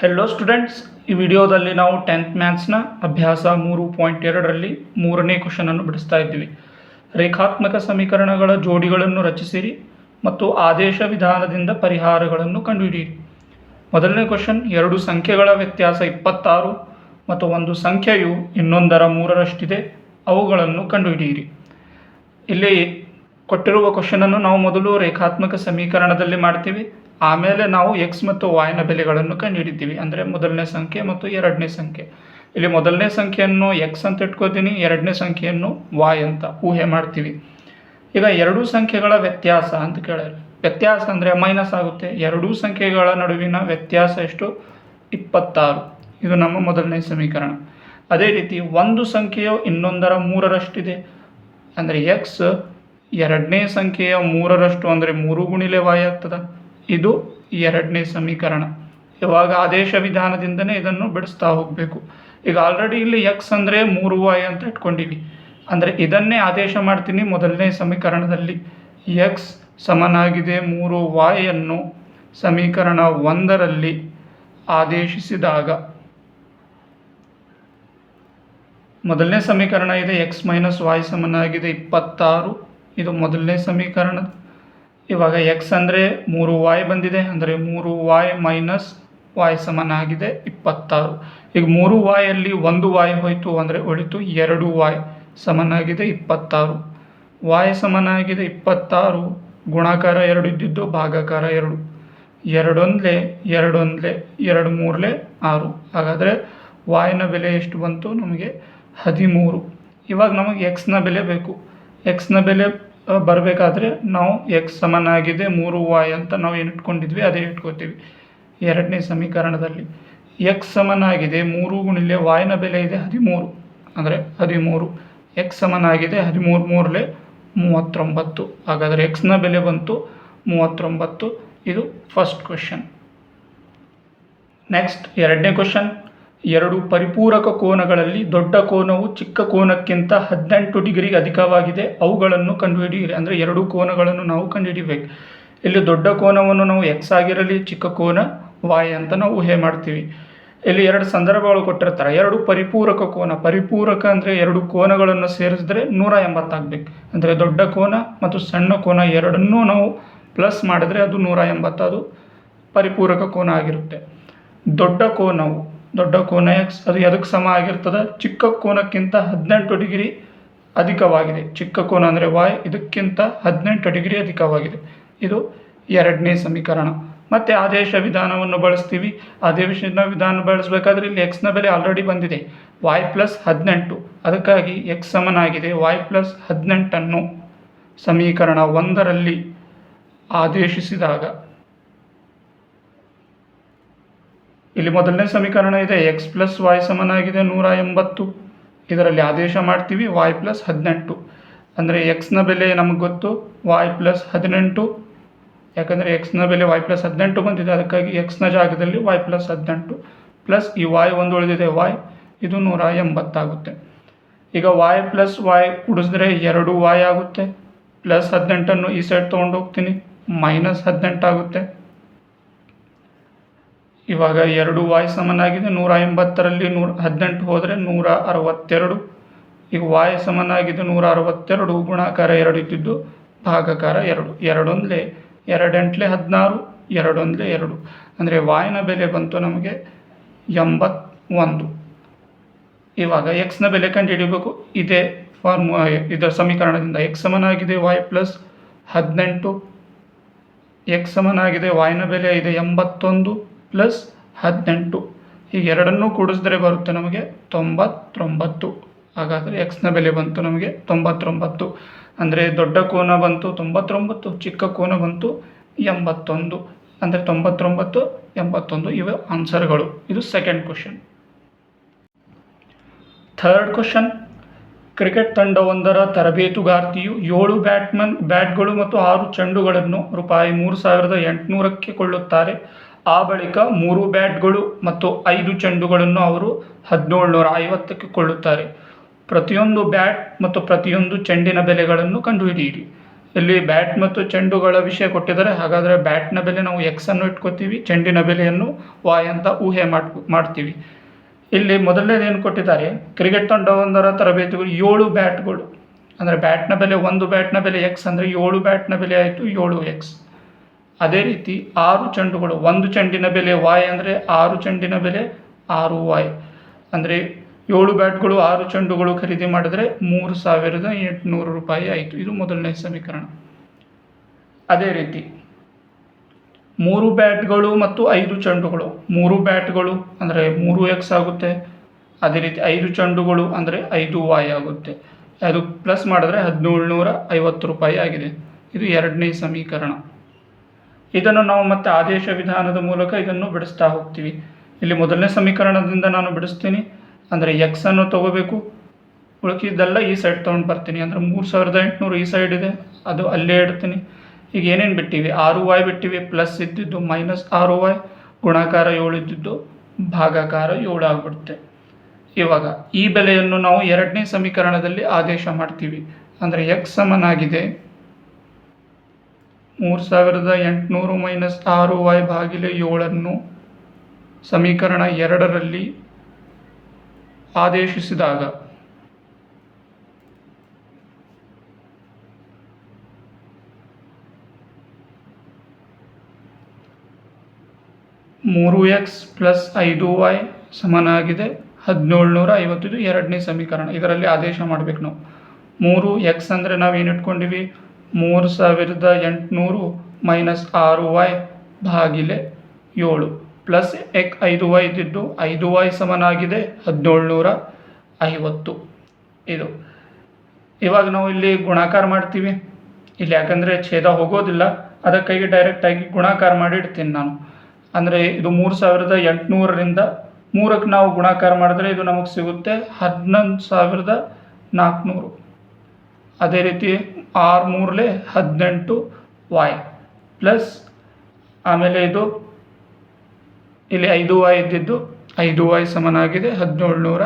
Hello students ಈ ವಿಡಿಯೋದಲ್ಲಿ ನಾವು ಟೆಂತ್ ಮ್ಯಾಥ್ಸ್ನ ಅಭ್ಯಾಸ ಮೂರು ಪಾಯಿಂಟ್ ಎರಡರಲ್ಲಿ ಮೂರನೇ ಕ್ವಶನನ್ನು ಬಿಡಿಸ್ತಾ ಇದ್ದೀವಿ. ರೇಖಾತ್ಮಕ ಸಮೀಕರಣಗಳ ಜೋಡಿಗಳನ್ನು ರಚಿಸಿರಿ ಮತ್ತು ಆದೇಶ ವಿಧಾನದಿಂದ ಪರಿಹಾರಗಳನ್ನು ಕಂಡುಹಿಡಿಯಿರಿ. ಮೊದಲನೇ ಕ್ವಶನ್ ಎರಡು ಸಂಖ್ಯೆಗಳ ವ್ಯತ್ಯಾಸ ಇಪ್ಪತ್ತಾರು ಮತ್ತು ಒಂದು ಸಂಖ್ಯೆಯು ಇನ್ನೊಂದರ ಮೂರರಷ್ಟಿದೆ, ಅವುಗಳನ್ನು ಕಂಡುಹಿಡಿಯಿರಿ. ಇಲ್ಲಿ ಕೊಟ್ಟಿರುವ ಕ್ವಶನನ್ನು ನಾವು ಮೊದಲು ರೇಖಾತ್ಮಕ ಸಮೀಕರಣದಲ್ಲಿ ಮಾಡ್ತೀವಿ. ಆಮೇಲೆ ನಾವು ಎಕ್ಸ್ ಮತ್ತು ವಾಯ್ನ ಬೆಲೆಗಳನ್ನು ಕಂಡುಹಿಡಿತೀವಿ ಅಂದರೆ ಮೊದಲನೇ ಸಂಖ್ಯೆ ಮತ್ತು ಎರಡನೇ ಸಂಖ್ಯೆ. ಇಲ್ಲಿ ಮೊದಲನೇ ಸಂಖ್ಯೆಯನ್ನು ಎಕ್ಸ್ ಅಂತ ಇಟ್ಕೋತೀನಿ, ಎರಡನೇ ಸಂಖ್ಯೆಯನ್ನು ವಾಯ್ ಅಂತ ಊಹೆ ಮಾಡ್ತೀವಿ. ಈಗ ಎರಡೂ ಸಂಖ್ಯೆಗಳ ವ್ಯತ್ಯಾಸ ಅಂತ ಕೇಳಿದ್ರೆ, ವ್ಯತ್ಯಾಸ ಅಂದರೆ ಮೈನಸ್ ಆಗುತ್ತೆ. ಎರಡೂ ಸಂಖ್ಯೆಗಳ ನಡುವಿನ ವ್ಯತ್ಯಾಸ ಎಷ್ಟು? ಇಪ್ಪತ್ತಾರು. ಇದು ನಮ್ಮ ಮೊದಲನೇ ಸಮೀಕರಣ. ಅದೇ ರೀತಿ ಒಂದು ಸಂಖ್ಯೆಯು ಇನ್ನೊಂದರ ಮೂರರಷ್ಟಿದೆ. ಅಂದರೆ ಎಕ್ಸ್ ಎರಡನೇ ಸಂಖ್ಯೆಯ ಮೂರರಷ್ಟು ಅಂದರೆ ಮೂರು ಗುಣಿಲೆ ವಾಯ್ ಆಗ್ತದ. ಇದು ಎರಡನೇ ಸಮೀಕರಣ. ಇವಾಗ ಆದೇಶ ವಿಧಾನದಿಂದನೇ ಇದನ್ನು ಬಿಡಿಸ್ತಾ ಹೋಗಬೇಕು. ಈಗ ಆಲ್ರೆಡಿ ಇಲ್ಲಿ ಎಕ್ಸ್ ಅಂದರೆ ಮೂರು ವಾಯ್ ಅಂತ ಇಟ್ಕೊಂಡಿವಿ. ಅಂದರೆ ಇದನ್ನೇ ಆದೇಶ ಮಾಡ್ತೀನಿ ಮೊದಲನೇ ಸಮೀಕರಣದಲ್ಲಿ. ಎಕ್ಸ್ ಸಮನಾಗಿದೆ ಮೂರು ವಾಯನ್ನು ಸಮೀಕರಣ ಒಂದರಲ್ಲಿ ಆದೇಶಿಸಿದಾಗ. ಮೊದಲನೇ ಸಮೀಕರಣ ಇದೆ ಎಕ್ಸ್ ಮೈನಸ್ ವಾಯ್ ಸಮನಾಗಿದೆ, ಇಪ್ಪತ್ತಾರು. ಇದು ಮೊದಲನೇ ಸಮೀಕರಣ. ಇವಾಗ ಎಕ್ಸ್ ಅಂದರೆ ಮೂರು ವಾಯ್ ಬಂದಿದೆ, ಅಂದರೆ ಮೂರು ವಾಯ್ ಮೈನಸ್ ವಾಯ್ ಸಮನಾಗಿದೆ ಇಪ್ಪತ್ತಾರು. ಈಗ ಮೂರು ವಾಯಲ್ಲಿ ಒಂದು ವಾಯ್ ಹೋಯಿತು ಅಂದರೆ ಉಳಿತು ಎರಡು ವಾಯ್ ಸಮನಾಗಿದೆ ಇಪ್ಪತ್ತಾರು. ವಾಯ್ ಸಮನಾಗಿದೆ ಇಪ್ಪತ್ತಾರು. ಗುಣಾಕಾರ ಎರಡು ಇದ್ದಿದ್ದು ಭಾಗಾಕಾರ ಎರಡು. ಎರಡೊಂದಲೇ ಎರಡೊಂದಲೇ, ಎರಡು ಮೂರಲೇ ಆರು. ಹಾಗಾದರೆ ವಾಯ್ನ ಬೆಲೆ ಎಷ್ಟು ಬಂತು? ನಮಗೆ ಹದಿಮೂರು. ಇವಾಗ ನಮಗೆ ಎಕ್ಸ್ನ ಬೆಲೆ ಬೇಕು. ಎಕ್ಸ್ನ ಬೆಲೆ ಬರಬೇಕಾದ್ರೆ ನಾವು ಎಕ್ಸ್ ಸಮನಾಗಿದೆ ಮೂರು ವಾಯ್ ಅಂತ ನಾವು ಏನು ಇಟ್ಕೊಂಡಿದ್ವಿ ಅದೇ ಇಟ್ಕೋತೀವಿ. ಎರಡನೇ ಸಮೀಕರಣದಲ್ಲಿ ಎಕ್ಸ್ ಸಮನಾಗಿದೆ ಮೂರು ಗುಣಿಲೆ ವಾಯ್ನ ಬೆಲೆ ಇದೆ ಹದಿಮೂರು. ಅಂದರೆ ಹದಿಮೂರು. ಎಕ್ಸ್ ಸಮನಾಗಿದೆ ಹದಿಮೂರು ಮೂರಲೆ ಮೂವತ್ತೊಂಬತ್ತು. ಹಾಗಾದರೆ ಎಕ್ಸ್ನ ಬೆಲೆ ಬಂತು ಮೂವತ್ತೊಂಬತ್ತು. ಇದು ಫಸ್ಟ್ ಕ್ವೆಶನ್ ನೆಕ್ಸ್ಟ್ ಎರಡನೇ ಕ್ವಶನ್ ಎರಡು ಪರಿಪೂರಕ ಕೋನಗಳಲ್ಲಿ ದೊಡ್ಡ ಕೋನವು ಚಿಕ್ಕ ಕೋನಕ್ಕಿಂತ ಹದಿನೆಂಟು ಡಿಗ್ರಿ ಅಧಿಕವಾಗಿದೆ. ಅವುಗಳನ್ನು ಕಂಡುಹಿಡಿಯಿರಿ. ಅಂದರೆ ಎರಡು ಕೋನಗಳನ್ನು ನಾವು ಕಂಡುಹಿಡಿಬೇಕು. ಇಲ್ಲಿ ದೊಡ್ಡ ಕೋನವನ್ನು ನಾವು ಎಕ್ಸ್ ಆಗಿರಲಿ, ಚಿಕ್ಕ ಕೋನ ವಾಯ್ ಅಂತ ನಾವು ಊಹೆ ಮಾಡ್ತೀವಿ. ಇಲ್ಲಿ ಎರಡು ಸಂದರ್ಭಗಳು ಕೊಟ್ಟಿರ್ತಾರೆ. ಎರಡು ಪರಿಪೂರಕ ಕೋನ. ಪರಿಪೂರಕ ಅಂದರೆ ಎರಡು ಕೋನಗಳನ್ನು ಸೇರಿಸಿದ್ರೆ ನೂರ ಎಂಬತ್ತಾಗಬೇಕು. ಅಂದರೆ ದೊಡ್ಡ ಕೋನ ಮತ್ತು ಸಣ್ಣ ಕೋನ ಎರಡನ್ನೂ ನಾವು ಪ್ಲಸ್ ಮಾಡಿದ್ರೆ ಅದು ನೂರ ಎಂಬತ್ತು. ಅದು ಪರಿಪೂರಕ ಕೋನ ಆಗಿರುತ್ತೆ. ದೊಡ್ಡ ಕೋನವು ದೊಡ್ಡ ಕೋನ ಎಕ್ಸ್ ಅದು ಎದಕ್ಕೆ ಸಮ ಆಗಿರ್ತದೆ? ಚಿಕ್ಕ ಕೋನಕ್ಕಿಂತ ಹದಿನೆಂಟು ಡಿಗ್ರಿ ಅಧಿಕವಾಗಿದೆ. ಚಿಕ್ಕ ಕೋನ ಅಂದರೆ ವಾಯ್ ಇದಕ್ಕಿಂತ ಹದಿನೆಂಟು ಡಿಗ್ರಿ ಅಧಿಕವಾಗಿದೆ. ಇದು ಎರಡನೇ ಸಮೀಕರಣ. ಮತ್ತು ಆದೇಶ ವಿಧಾನವನ್ನು ಬಳಸ್ತೀವಿ. ಆದೇಶ ವಿಧಾನ ಬಳಸಬೇಕಾದ್ರೆ ಇಲ್ಲಿ ಎಕ್ಸ್ನ ಬೆಲೆ ಆಲ್ರೆಡಿ ಬಂದಿದೆ. ವಾಯ್ ಪ್ಲಸ್ ಹದಿನೆಂಟು. ಅದಕ್ಕಾಗಿ ಎಕ್ಸ್ ಸಮನಾಗಿದೆ. ವಾಯ್ ಪ್ಲಸ್ ಹದಿನೆಂಟನ್ನು ಸಮೀಕರಣ ಒಂದರಲ್ಲಿ ಆದೇಶಿಸಿದಾಗ ಇಲ್ಲಿ ಮೊದಲನೇ ಸಮೀಕರಣ ಇದೆ. ಎಕ್ಸ್ ಪ್ಲಸ್ ವಾಯ್ ಸಮನಾಗಿದೆ. ನೂರ ಎಂಬತ್ತು. ಇದರಲ್ಲಿ ಆದೇಶ ಮಾಡ್ತೀವಿ. ವಾಯ್ ಪ್ಲಸ್ ಹದಿನೆಂಟು. ಅಂದರೆ ಎಕ್ಸ್ನ ಬೆಲೆ ನಮಗೆ ಗೊತ್ತು. ವಾಯ್ ಪ್ಲಸ್ ಹದಿನೆಂಟು. ಯಾಕಂದರೆ ಎಕ್ಸ್ನ ಬೆಲೆ ವಾಯ್ ಪ್ಲಸ್ ಹದಿನೆಂಟು ಬಂದಿದೆ. ಅದಕ್ಕಾಗಿ ಎಕ್ಸ್ನ ಜಾಗದಲ್ಲಿ ವಾಯ್ ಪ್ಲಸ್ ಹದಿನೆಂಟು ಪ್ಲಸ್ ಈ ವಾಯ್ ಒಂದು ಉಳಿದಿದೆ. ವಾಯ್ ಇದು ನೂರ ಎಂಬತ್ತಾಗುತ್ತೆ. ಈಗ ವಾಯ್ ಪ್ಲಸ್ ವಾಯ್ ಕುಡಿಸಿದ್ರೆ ಎರಡು ವಾಯ್ ಆಗುತ್ತೆ. ಪ್ಲಸ್ ಹದಿನೆಂಟನ್ನು ಈ ಸೈಡ್ ತೊಗೊಂಡು ಹೋಗ್ತೀನಿ. ಮೈನಸ್ ಹದಿನೆಂಟಾಗುತ್ತೆ. ಇವಾಗ ಎರಡು ವಾಯ್ ಸಮನಾಗಿದೆ. ನೂರ ಎಂಬತ್ತರಲ್ಲಿ ನೂರ ಹದಿನೆಂಟು ಹೋದರೆ ನೂರ ಅರವತ್ತೆರಡು. ಈಗ ವಾಯ್ ಸಮನಾಗಿದೆ ನೂರ ಅರವತ್ತೆರಡು, ಗುಣಾಕಾರ ಎರಡು ಇದ್ದಿದ್ದು ಭಾಗಾಕಾರ ಎರಡು. ಎರಡೊಂದಲೇ, ಎರಡೆಂಟ್ಲೆ ಹದಿನಾರು, ಎರಡೊಂದಲೇ ಎರಡು. ಅಂದರೆ ವಾಯ್ನ ಬೆಲೆ ಬಂತು ನಮಗೆ ಎಂಬತ್ತೊಂದು. ಇವಾಗ ಎಕ್ಸ್ನ ಬೆಲೆ ಕಂಡುಹಿಡಿಯಬೇಕು ಇದೇ ಫಾರ್ಮು ಇದರ ಸಮೀಕರಣದಿಂದ ಎಕ್ಸ್ ಸಮನಾಗಿದೆ ವಾಯ್ ಪ್ಲಸ್ ಹದಿನೆಂಟು. ಎಕ್ಸ್ ಸಮನಾಗಿದೆ ವಾಯ್ನ ಬೆಲೆ ಇದೆ ಎಂಬತ್ತೊಂದು. ಪ್ಲಸ್ ಹದಿನೆಂಟು. ಈಗ ಎರಡನ್ನೂ ಕೂಡಿಸಿದ್ರೆ ಬರುತ್ತೆ ನಮಗೆ ತೊಂಬತ್ತೊಂಬತ್ತು. ಹಾಗಾದರೆ ಎಕ್ಸ್ನ ಬೆಲೆ ಬಂತು ನಮಗೆ ತೊಂಬತ್ತೊಂಬತ್ತು. ಅಂದರೆ ದೊಡ್ಡ ಕೋನ ಬಂತು ತೊಂಬತ್ತೊಂಬತ್ತು, ಚಿಕ್ಕ ಕೋನ ಬಂತು ಎಂಬತ್ತೊಂದು. ಅಂದರೆ ತೊಂಬತ್ತೊಂಬತ್ತು, ಎಂಬತ್ತೊಂದು ಇವೆ ಆನ್ಸರ್ಗಳು ಇದು second question third question cricket ತಂಡವೊಂದರ ತರಬೇತುಗಾರ್ತಿಯು ಏಳು ಬ್ಯಾಟ್ಮನ್, ಬ್ಯಾಟ್ಗಳು ಮತ್ತು ಆರು ಚೆಂಡುಗಳನ್ನು ರೂಪಾಯಿ ಮೂರು ಸಾವಿರದ ಎಂಟುನೂರಕ್ಕೆ ಕೊಳ್ಳುತ್ತಾರೆ. ಆ ಬಳಿಕ ಮೂರು ಬ್ಯಾಟ್ಗಳು ಮತ್ತು ಐದು ಚೆಂಡುಗಳನ್ನು ಅವರು ಹದಿನೇಳು ನೂರ ಐವತ್ತಕ್ಕೆ ಕೊಳ್ಳುತ್ತಾರೆ ಪ್ರತಿಯೊಂದು ಬ್ಯಾಟ್ ಮತ್ತು ಪ್ರತಿಯೊಂದು ಚೆಂಡಿನ ಬೆಲೆಗಳನ್ನು ಕಂಡುಹಿಡಿಯಿರಿ. ಇಲ್ಲಿ ಬ್ಯಾಟ್ ಮತ್ತು ಚೆಂಡುಗಳ ವಿಷಯ ಕೊಟ್ಟಿದ್ದಾರೆ. ಹಾಗಾದರೆ ಬ್ಯಾಟ್ನ ಬೆಲೆ ನಾವು ಎಕ್ಸನ್ನು ಇಟ್ಕೋತೀವಿ, ಚೆಂಡಿನ ಬೆಲೆಯನ್ನು ವಾಯ್ ಅಂತ ಊಹೆ ಮಾಡ್, ಮಾಡ್ತೀವಿ. ಇಲ್ಲಿ ಮೊದಲನೇದು ಏನು ಕೊಟ್ಟಿದ್ದಾರೆ? ಕ್ರಿಕೆಟ್ ತಂಡವೊಂದರ ತರಬೇತಿಗಳು ಏಳು ಬ್ಯಾಟ್ಗಳು. ಅಂದರೆ ಬ್ಯಾಟ್ನ ಬೆಲೆ ಒಂದು, ಬ್ಯಾಟ್ನ ಬೆಲೆ ಎಕ್ಸ್ ಅಂದರೆ ಏಳು ಬ್ಯಾಟ್ನ ಬೆಲೆ ಆಯಿತು, ಏಳು ಎಕ್ಸ್ ಅದೇ ರೀತಿ ಆರು ಚೆಂಡುಗಳು, ಒಂದು ಚೆಂಡಿನ ಬೆಲೆ ವಾಯ್ ಅಂದರೆ ಆರು ಚೆಂಡಿನ ಬೆಲೆ ಆರು ವಾಯ್. ಅಂದರೆ ಏಳು ಬ್ಯಾಟ್ಗಳು ಆರು ಚೆಂಡುಗಳು ಖರೀದಿ ಮಾಡಿದರೆ ಮೂರು ಸಾವಿರದ ಎಂಟುನೂರು ರೂಪಾಯಿ ಆಯಿತು. ಇದು ಮೊದಲನೇ ಸಮೀಕರಣ. ಅದೇ ರೀತಿ ಮೂರು ಬ್ಯಾಟ್ಗಳು ಮತ್ತು ಐದು ಚೆಂಡುಗಳು. ಮೂರು ಬ್ಯಾಟ್ಗಳು ಅಂದರೆ ಮೂರು ಎಕ್ಸ್ ಆಗುತ್ತೆ. ಅದೇ ರೀತಿ ಐದು ಚೆಂಡುಗಳು ಅಂದರೆ ಐದು ವಾಯ್ ಆಗುತ್ತೆ. ಅದು ಪ್ಲಸ್ ಮಾಡಿದ್ರೆ ಹದಿನೇಳು ನೂರ ಐವತ್ತು ರೂಪಾಯಿ ಆಗಿದೆ. ಇದು ಎರಡನೇ ಸಮೀಕರಣ. ಇದನ್ನು ನಾವು ಮತ್ತೆ ಆದೇಶ ವಿಧಾನದ ಮೂಲಕ ಇದನ್ನು ಬಿಡಿಸ್ತಾ ಹೋಗ್ತೀವಿ. ಇಲ್ಲಿ ಮೊದಲನೇ ಸಮೀಕರಣದಿಂದ ನಾನು ಬಿಡಿಸ್ತೀನಿ. ಅಂದರೆ ಎಕ್ಸ್ ಅನ್ನು ತಗೋಬೇಕು. ಉಳ್ಕಿದ್ದೆಲ್ಲ ಈ ಸೈಡ್ ತೊಗೊಂಡು ಬರ್ತೀನಿ. ಅಂದರೆ ಮೂರು ಸಾವಿರದ ಎಂಟುನೂರು ಈ ಸೈಡ್ ಇದೆ. ಅದು ಅಲ್ಲೇ ಇಡ್ತೀನಿ. ಈಗ ಏನೇನು ಬಿಟ್ಟಿವಿ? ಆರು ವಾಯ್ ಬಿಟ್ಟಿವಿ. ಪ್ಲಸ್ ಇದ್ದಿದ್ದು ಮೈನಸ್ ಆರು ವಾಯ್. ಗುಣಾಕಾರ ಏಳು ಇದ್ದಿದ್ದು ಭಾಗಾಕಾರ ಏಳು ಆಗಿಬಿಡುತ್ತೆ. ಇವಾಗ ಈ ಬೆಲೆಯನ್ನು ನಾವು ಎರಡನೇ ಸಮೀಕರಣದಲ್ಲಿ ಆದೇಶ ಮಾಡ್ತೀವಿ. ಅಂದರೆ ಎಕ್ಸ್ ಸಮನಾಗಿದೆ. ಮೂರು ಸಾವಿರದ ಎಂಟುನೂರು ಮೈನಸ್ ಆರು ವೈ ಬಾಗಿಲು ಏಳನ್ನು ಸಮೀಕರಣ ಎರಡರಲ್ಲಿ ಆದೇಶಿಸಿದಾಗ. ಮೂರು ಎಕ್ಸ್ ಪ್ಲಸ್ ಐದು ವೈ ಸಮನಾಗಿದೆ. ಹದಿನೇಳ್ನೂರ ಐವತ್ತಿದು ಎರಡನೇ ಸಮೀಕರಣ. ಇದರಲ್ಲಿ ಆದೇಶ ಮಾಡಬೇಕು ನಾವು. ಮೂರು ಎಕ್ಸ್ ಅಂದರೆ ನಾವು ಏನು ಇಟ್ಕೊಂಡಿವಿ ಮೂರು ಸಾವಿರದ ಎಂಟುನೂರು ಮೈನಸ್ ಆರು ವೈ ಭಾಗಿಲೆ ಏಳು ಪ್ಲಸ್ ಎಕ್ ಐದು ವೈ ಇದ್ದಿದ್ದು ಐದು ವೈ ಸಮನಾಗಿದೆ ಹದಿನೇಳು ನೂರ ಐವತ್ತು. ಇದು. ಇವಾಗ ನಾವು ಇಲ್ಲಿ ಗುಣಾಕಾರ ಮಾಡ್ತೀವಿ. ಇಲ್ಲಿ ಯಾಕಂದರೆ ಛೇದ ಹೋಗೋದಿಲ್ಲ. ಅದಕ್ಕಾಗಿ ಡೈರೆಕ್ಟಾಗಿ ಗುಣಾಕಾರ ಮಾಡಿ ಇಡ್ತೀನಿ ನಾನು. ಅಂದರೆ ಇದು ಮೂರು ಸಾವಿರದ ಎಂಟುನೂರರಿಂದ ಮೂರಕ್ಕೆ ನಾವು ಗುಣಾಕಾರ ಮಾಡಿದ್ರೆ ಇದು ನಮಗೆ ಸಿಗುತ್ತೆ ಹದಿನೊಂದು ಸಾವಿರದ ನಾಲ್ಕುನೂರು. ಅದೇ ರೀತಿ ಆರು ಮೂರಲೆ ಹದಿನೆಂಟು ವಾಯ್ ಪ್ಲಸ್ ಆಮೇಲೆ ಇದು ಇಲ್ಲಿ ಐದು ವಾಯ್ ಇದ್ದಿದ್ದು ಐದು ವಾಯ್ ಸಮನಾಗಿದೆ ಹದಿನೇಳು ನೂರ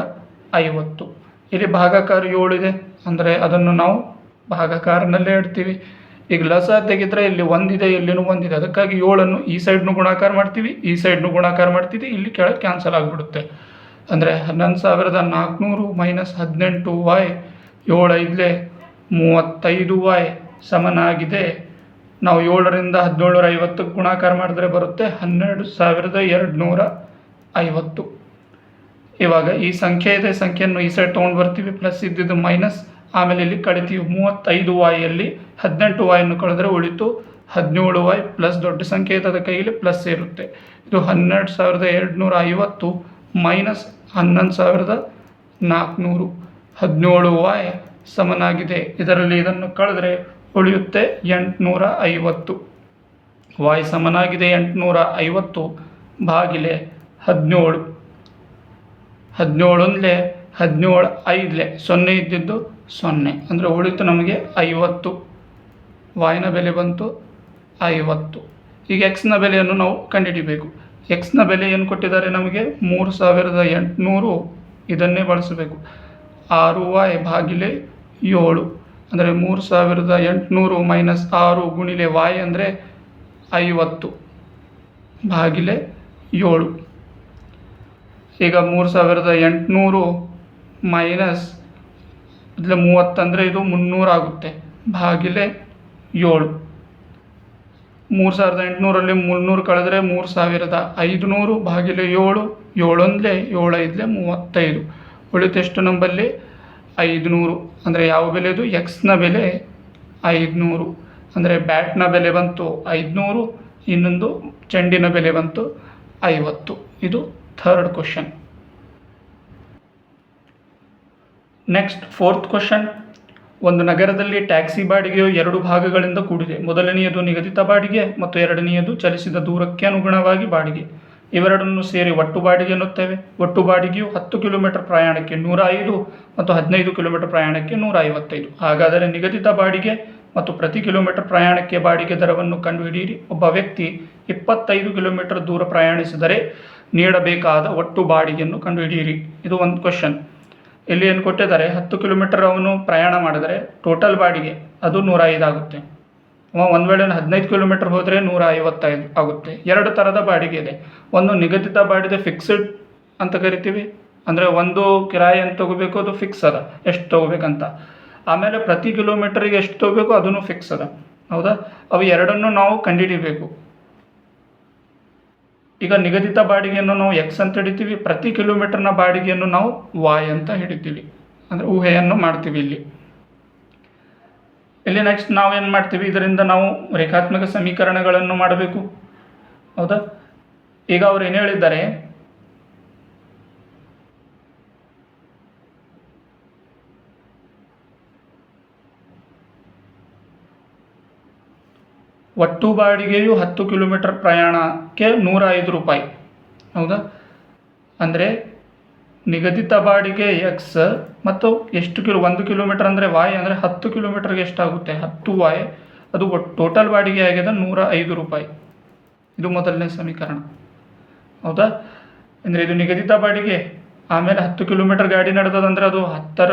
ಐವತ್ತು. ಇಲ್ಲಿ ಭಾಗಾಕಾರ ಏಳಿದೆ ಅಂದರೆ ಅದನ್ನು ನಾವು ಭಾಗಾಕಾರನಲ್ಲೇ ಇಡ್ತೀವಿ. ಈಗ ಲಸ ತೆಗೆದ್ರೆ ಇಲ್ಲಿ ಒಂದಿದೆ ಇಲ್ಲಿನೂ ಒಂದಿದೆ ಅದಕ್ಕಾಗಿ ಏಳನ್ನು ಈ ಸೈಡ್ನು ಗುಣಾಕಾರ ಮಾಡ್ತೀವಿ, ಈ ಸೈಡ್ನು ಗುಣಾಕಾರ ಮಾಡ್ತೀವಿ. ಇಲ್ಲಿ ಕೆಳಗೆ ಕ್ಯಾನ್ಸಲ್ ಆಗಿಬಿಡುತ್ತೆ. ಅಂದರೆ ಹನ್ನೊಂದು ಸಾವಿರದ ನಾಲ್ಕುನೂರು ಮೈನಸ್ ಹದಿನೆಂಟು ವಾಯ್ ಏಳೈದಲೆ ಮೂವತ್ತೈದು ವೈ ಸಮನಾಗಿದೆ. ನಾವು ಏಳರಿಂದ ಹದಿನೇಳರ ಐವತ್ತಕ್ಕೆ ಗುಣಾಕಾರ ಮಾಡಿದ್ರೆ ಬರುತ್ತೆ ಹನ್ನೆರಡು ಸಾವಿರದ ಎರಡು ನೂರ ಐವತ್ತು ಇವಾಗ ಈ ಸಂಖ್ಯೆ ಇದೆ, ಸಂಖ್ಯೆಯನ್ನು ಈ ಸೈಡ್ ತೊಗೊಂಡು ಬರ್ತೀವಿ. ಪ್ಲಸ್ ಇದ್ದಿದ್ದು ಮೈನಸ್ ಆಮೇಲೆ ಇಲ್ಲಿ ಕಳಿತೀವಿ ಮೂವತ್ತೈದು ವಾಯಲ್ಲಿ ಹದಿನೆಂಟು ವಾಯನ್ನು ಕಳೆದ್ರೆ ಉಳಿತು ಹದಿನೇಳು ವಾಯ್ ಪ್ಲಸ್ ದೊಡ್ಡ ಸಂಖ್ಯೆ ಇದೆ ಅದಕ್ಕೆ ಇಲ್ಲಿ ಪ್ಲಸ್ ಇರುತ್ತೆ. ಇದು ಹನ್ನೆರಡು ಸಾವಿರದ ಎರಡು ನೂರ ಐವತ್ತು ಮೈನಸ್ ಹನ್ನೊಂದು ಸಾವಿರದ ನಾಲ್ಕುನೂರು. ಹದಿನೇಳು ವಾಯ್ ಸಮನಾಗಿದೆ. ಇದರಲ್ಲಿ ಇದನ್ನು ಕಳೆದರೆ ಉಳಿಯುತ್ತೆ ಎಂಟುನೂರ ಐವತ್ತು ವಾಯ್ ಸಮನಾಗಿದೆ ಎಂಟುನೂರ ಐವತ್ತು ಬಾಗಿಲೆ ಹದಿನೇಳು. ಹದಿನೇಳೊಂದಲೇ ಹದಿನೇಳು ಐದಲೆ ಸೊನ್ನೆ ಇದ್ದಿದ್ದು ಸೊನ್ನೆ. ಅಂದರೆ ಉಳಿತು ನಮಗೆ ಐವತ್ತು. ವಾಯ್ನ ಬೆಲೆ ಬಂತು ಐವತ್ತು. ಈಗ ಎಕ್ಸ್ನ ಬೆಲೆಯನ್ನು ನಾವು ಕಂಡುಹಿಡಿಬೇಕು. ಎಕ್ಸ್ನ ಬೆಲೆ ಏನು ಕೊಟ್ಟಿದ್ದಾರೆ ನಮಗೆ? ಮೂರು ಸಾವಿರದ ಎಂಟುನೂರು. ಇದನ್ನೇ ಬಳಸಬೇಕು. ಆರು ವಾಯ್ ಭಾಗಿಲೆ ಏಳು. ಅಂದರೆ ಮೂರು ಸಾವಿರದ ಎಂಟುನೂರು ಮೈನಸ್ ಆರು ಗುಣಿಲೆ ವಾಯ್ ಅಂದರೆ ಐವತ್ತು ಭಾಗಿಲೆ ಏಳು. ಈಗ ಮೂರು ಸಾವಿರದ ಎಂಟುನೂರು ಮೈನಸ್ ಅಂದರೆ ಮೂವತ್ತಂದರೆ ಇದು ಮುನ್ನೂರಾಗುತ್ತೆ ಭಾಗಿಲೆ ಏಳು. ಮೂರು ಸಾವಿರದ ಎಂಟುನೂರಲ್ಲಿ ಮುನ್ನೂರು ಕಳೆದ್ರೆ ಮೂರು ಸಾವಿರದ ಐದುನೂರು ಭಾಗಿಲೆ ಏಳು, ಏಳೊಂದಲೇ ಏಳು ಐದಲೆ ಮೂವತ್ತೈದು. ಉಳಿತೆಷ್ಟು ನಂಬಲ್ಲಿ? ಐದುನೂರು. ಅಂದರೆ ಯಾವ ಬೆಲೆದು ಎಕ್ಸ್ನ ಬೆಲೆ ಐದುನೂರು. ಅಂದರೆ ಬ್ಯಾಟ್ನ ಬೆಲೆ ಬಂತು ಐದುನೂರು, ಇನ್ನೊಂದು ಚೆಂಡಿನ ಬೆಲೆ ಬಂತು ಐವತ್ತು. ಇದು third question next fourth question ಒಂದು ನಗರದಲ್ಲಿ ಟ್ಯಾಕ್ಸಿ ಬಾಡಿಗೆಯು ಎರಡು ಭಾಗಗಳಿಂದ ಕೂಡಿದೆ. ಮೊದಲನೆಯದು ನಿಗದಿತ ಬಾಡಿಗೆ ಮತ್ತು ಎರಡನೆಯದು ಚಲಿಸಿದ ದೂರಕ್ಕೆ ಅನುಗುಣವಾಗಿ ಬಾಡಿಗೆ. ಇವೆರಡನ್ನು ಸೇರಿ ಒಟ್ಟು ಬಾಡಿಗೆ ಎನ್ನುತ್ತೇವೆ. ಒಟ್ಟು ಬಾಡಿಗೆಯು ಹತ್ತು ಕಿಲೋಮೀಟರ್ ಪ್ರಯಾಣಕ್ಕೆ ನೂರ ಐದು ಮತ್ತು ಹದಿನೈದು ಕಿಲೋಮೀಟರ್ ಪ್ರಯಾಣಕ್ಕೆ ನೂರ ಐವತ್ತೈದು ಹಾಗಾದರೆ ನಿಗದಿತ ಬಾಡಿಗೆ ಮತ್ತು ಪ್ರತಿ ಕಿಲೋಮೀಟರ್ ಪ್ರಯಾಣಕ್ಕೆ ಬಾಡಿಗೆ ದರವನ್ನು ಕಂಡುಹಿಡಿಯಿರಿ. ಒಬ್ಬ ವ್ಯಕ್ತಿ ಇಪ್ಪತ್ತೈದು ಕಿಲೋಮೀಟರ್ ದೂರ ಪ್ರಯಾಣಿಸಿದರೆ ನೀಡಬೇಕಾದ ಒಟ್ಟು ಬಾಡಿಗೆಯನ್ನು ಕಂಡುಹಿಡಿಯಿರಿ. ಇದು ಒಂದು ಕ್ವಶನ್. ಇಲ್ಲಿ ಏನು ಕೊಟ್ಟಿದ್ದಾರೆ? ಹತ್ತು ಕಿಲೋಮೀಟರ್ ಅವನು ಪ್ರಯಾಣ ಮಾಡಿದರೆ ಟೋಟಲ್ ಬಾಡಿಗೆ ಅದು ನೂರ ಐದು ಆಗುತ್ತೆ. ಅವ ಒಂದು ವೇಳೆ ಹದಿನೈದು ಕಿಲೋಮೀಟರ್ ಹೋದರೆ ನೂರ ಐವತ್ತೈದು ಆಗುತ್ತೆ. ಎರಡು ಥರದ ಬಾಡಿಗೆ ಇದೆ. ಒಂದು ನಿಗದಿತ ಬಾಡಿಗೆ ಫಿಕ್ಸ್ಡ್ ಅಂತ ಕರಿತೀವಿ. ಅಂದರೆ ಒಂದು ಕಿರಾಯಿ ಅಂತ ತಗೋಬೇಕು, ಅದು ಫಿಕ್ಸ್ ಅದ. ಎಷ್ಟು ತೊಗೋಬೇಕಂತ. ಆಮೇಲೆ ಪ್ರತಿ ಕಿಲೋಮೀಟ್ರಿಗೆ ಎಷ್ಟು ತೊಗೋಬೇಕು ಅದನ್ನು ಫಿಕ್ಸ್ ಅದ. ಹೌದಾ? ಅವು ಎರಡನ್ನು ನಾವು ಕಂಡುಹಿಡಿಬೇಕು ಈಗ ನಿಗದಿತ ಬಾಡಿಗೆಯನ್ನು ನಾವು ಎಕ್ಸ್ ಅಂತ ಹಿಡಿತೀವಿ. ಪ್ರತಿ ಕಿಲೋಮೀಟರ್ನ ಬಾಡಿಗೆಯನ್ನು ನಾವು ವಾಯ್ ಅಂತ ಹಿಡಿತೀವಿ. ಅಂದರೆ ಊಹೆಯನ್ನು ಮಾಡ್ತೀವಿ ಇಲ್ಲಿ. ಇಲ್ಲಿ ನೆಕ್ಸ್ಟ್ ನಾವೇನು ಮಾಡ್ತೀವಿ? ಇದರಿಂದ ನಾವು ರೇಖಾತ್ಮಕ ಸಮೀಕರಣಗಳನ್ನು ಮಾಡಬೇಕು. ಹೌದಾ? ಈಗ ಅವ್ರು ಏನು ಹೇಳಿದ್ದಾರೆ? ಒಟ್ಟು ಬಾಡಿಗೆಯು ಹತ್ತು ಕಿಲೋಮೀಟರ್ ಪ್ರಯಾಣಕ್ಕೆ ನೂರ ಐದು ರೂಪಾಯಿ. ಹೌದಾ? ಅಂದರೆ ನಿಗದಿತ ಬಾಡಿಗೆ ಎಕ್ಸ್ ಮತ್ತು ಎಷ್ಟು ಕಿಲೋ, ಒಂದು ಕಿಲೋಮೀಟರ್ ಅಂದರೆ ವಾಯ್ ಅಂದರೆ ಹತ್ತು ಕಿಲೋಮೀಟರ್ಗೆ ಎಷ್ಟಾಗುತ್ತೆ? ಹತ್ತು ವಾಯ್ ಅದು ಒಟ್ಟು ಟೋಟಲ್ ಬಾಡಿಗೆ ಆಗಿದೆ ನೂರ ಐದು ರೂಪಾಯಿ. ಇದು ಮೊದಲನೇ ಸಮೀಕರಣ. ಹೌದಾ? ಅಂದರೆ ಇದು ನಿಗದಿತ ಬಾಡಿಗೆ. ಆಮೇಲೆ ಹತ್ತು ಕಿಲೋಮೀಟರ್ ಗಾಡಿ ನಡೆದದಂದ್ರೆ ಅದು ಹತ್ತರ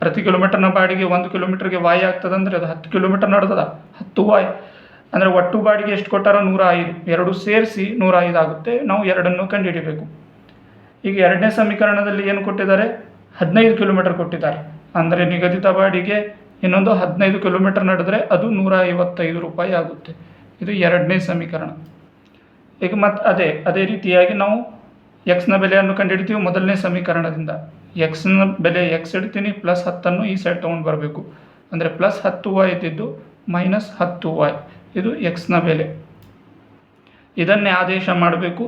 ಪ್ರತಿ ಕಿಲೋಮೀಟರ್ನ ಬಾಡಿಗೆ ಒಂದು ಕಿಲೋಮೀಟರ್ಗೆ ವಾಯ್ ಆಗ್ತದಂದ್ರೆ ಅದು ಹತ್ತು ಕಿಲೋಮೀಟರ್ ನಡೆದದ? ಹತ್ತು ವಾಯ್ ಅಂದರೆ ಒಟ್ಟು ಬಾಡಿಗೆ ಎಷ್ಟು ಕೊಟ್ಟಾರ ನೂರ ಐದು. ಎರಡು ಸೇರಿಸಿ ನೂರ ಐದು ಆಗುತ್ತೆ. ನಾವು ಎರಡನ್ನು ಕಂಡುಹಿಡಿಬೇಕು. ಈಗ ಎರಡನೇ ಸಮೀಕರಣದಲ್ಲಿ ಏನು ಕೊಟ್ಟಿದ್ದಾರೆ? ಹದಿನೈದು ಕಿಲೋಮೀಟರ್ ಕೊಟ್ಟಿದ್ದಾರೆ. ಅಂದರೆ ನಿಗದಿತ ಬಾಡಿಗೆ ಇನ್ನೊಂದು ಹದಿನೈದು ಕಿಲೋಮೀಟರ್ ನಡೆದರೆ ಅದು ನೂರ ಐವತ್ತೈದು ರೂಪಾಯಿ ಆಗುತ್ತೆ. ಇದು ಎರಡನೇ ಸಮೀಕರಣ. ಈಗ ಮತ್ತು ಅದೇ ಅದೇ ರೀತಿಯಾಗಿ ನಾವು ಎಕ್ಸ್ನ ಬೆಲೆಯನ್ನು ಕಂಡುಹಿಡಿತೀವಿ ಮೊದಲನೇ ಸಮೀಕರಣದಿಂದ. ಎಕ್ಸ್ನ ಬೆಲೆ ಎಕ್ಸ್ ಇಡ್ತೀನಿ ಪ್ಲಸ್ ಹತ್ತನ್ನು ಈ ಸೈಡ್ ತೊಗೊಂಡು ಬರಬೇಕು. ಅಂದರೆ ಪ್ಲಸ್ ಹತ್ತು ವಾಯ್ ಇದ್ದಿದ್ದು ಮೈನಸ್ ಹತ್ತು ವಾಯ್ ಇದು ಎಕ್ಸ್ನ ಬೆಲೆ. ಇದನ್ನೇ ಆದೇಶ ಮಾಡಬೇಕು.